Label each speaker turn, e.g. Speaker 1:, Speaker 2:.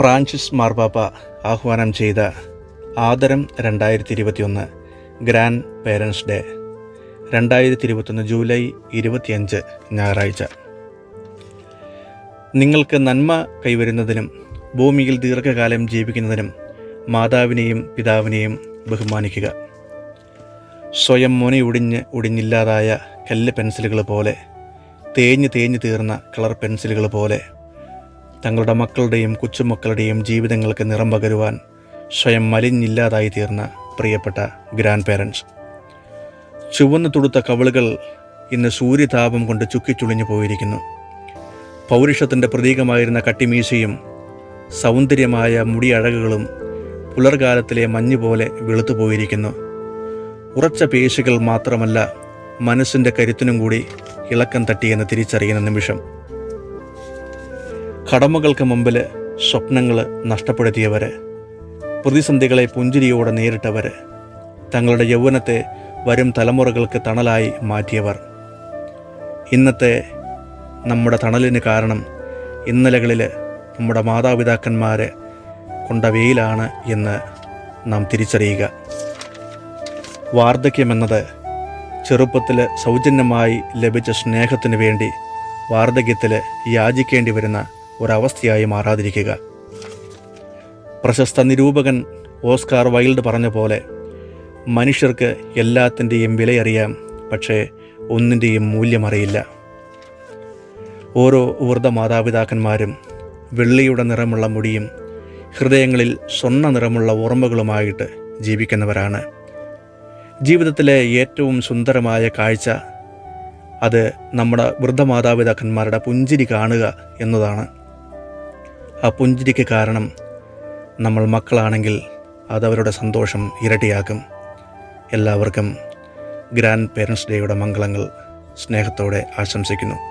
Speaker 1: Francis മാർപ്പാപ്പ ആഹ്വാനം ചെയ്ത ആദരം രണ്ടായിരത്തി ഇരുപത്തിയൊന്ന് ഗ്രാൻഡ് പേരൻസ് ഡേ രണ്ടായിരത്തി ഇരുപത്തൊന്ന് ജൂലൈ ഇരുപത്തിയഞ്ച് ഞായറാഴ്ച. നിങ്ങൾക്ക് നന്മ കൈവരുന്നതിനും ഭൂമിയിൽ ദീർഘകാലം ജീവിക്കുന്നതിനും മാതാവിനെയും പിതാവിനെയും ബഹുമാനിക്കുക. സ്വയം മുനയൊടിഞ്ഞ് ഒടിഞ്ഞില്ലാതായ കല്ല് പെൻസിലുകൾ പോലെ തേഞ്ഞ് തേഞ്ഞ് തീർന്ന കളർ പെൻസിലുകൾ പോലെ തങ്ങളുടെ മക്കളുടെയും കൊച്ചുമക്കളുടെയും ജീവിതങ്ങൾക്ക് നിറം പകരുവാൻ സ്വയം മലിഞ്ഞില്ലാതായി തീർന്ന പ്രിയപ്പെട്ട ഗ്രാൻഡ് പേരൻസ് ചുവന്നു തുടുത്ത കവിളുകൾ ഇന്ന് സൂര്യതാപം കൊണ്ട് ചുക്കിച്ചുളിഞ്ഞു പോയിരിക്കുന്നു. പൗരുഷത്തിന്റെ പ്രതീകമായിരുന്ന കട്ടിമീശയും സൗന്ദര്യമായ മുടിയഴകുകളും പുലർകാലത്തിലെ മഞ്ഞ് പോലെ വെളുത്തു പോയിരിക്കുന്നു. ഉറച്ച പേശികൾ മാത്രമല്ല മനസ്സിന്റെ കരുത്തിനും കൂടി ഇളക്കം തട്ടിയെന്ന് തിരിച്ചറിയുന്ന നിമിഷം. കടമകൾക്ക് മുമ്പിൽ സ്വപ്നങ്ങൾ നഷ്ടപ്പെടുത്തിയവർ പ്രതിസന്ധികളെ പുഞ്ചിരിയോടെ നേരിട്ടവർ തങ്ങളുടെ യൗവനത്തെ വരും തലമുറകൾക്ക് തണലായി മാറ്റിയവർ. ഇന്നത്തെ നമ്മുടെ തണലിന് കാരണം ഇന്നലകളിൽ നമ്മുടെ മാതാപിതാക്കന്മാരെ കൊണ്ട വെയിലാണ് എന്ന് നാം തിരിച്ചറിയുക. വാർദ്ധക്യമെന്നത് ചെറുപ്പത്തിൽ സൗജന്യമായി ലഭിച്ച സ്നേഹത്തിന് വേണ്ടി വാർദ്ധക്യത്തിൽ യാചിക്കേണ്ടി വരുന്ന ഒരവസ്ഥയായി മാറാതിരിക്കുക. പ്രശസ്ത നിരൂപകൻ ഓസ്കാർ വൈൽഡ് പറഞ്ഞ പോലെ മനുഷ്യർക്ക് എല്ലാത്തിന്റെയും വിലയറിയാം പക്ഷേ ഒന്നിന്റെയും മൂല്യമറിയില്ല. ഓരോ വൃദ്ധ മാതാപിതാക്കന്മാരും വെള്ളിയുടെ നിറമുള്ള മുടിയും ഹൃദയങ്ങളിൽ സ്വർണ നിറമുള്ള ഓർമ്മകളുമായിട്ട് ജീവിക്കുന്നവരാണ്. ജീവിതത്തിലെ ഏറ്റവും സുന്ദരമായ കാഴ്ച അത് നമ്മുടെ വൃദ്ധ മാതാപിതാക്കന്മാരുടെ പുഞ്ചിരി കാണുക എന്നതാണ്. ആ പുഞ്ചിരിക്ക് കാരണം നമ്മൾ മക്കളാണെങ്കിൽ അതവരുടെ സന്തോഷം ഇരട്ടിയാക്കും. എല്ലാവർക്കും ഗ്രാൻഡ് പേരൻസ് ഡേയുടെ മംഗളങ്ങൾ സ്നേഹത്തോടെ ആശംസിക്കുന്നു.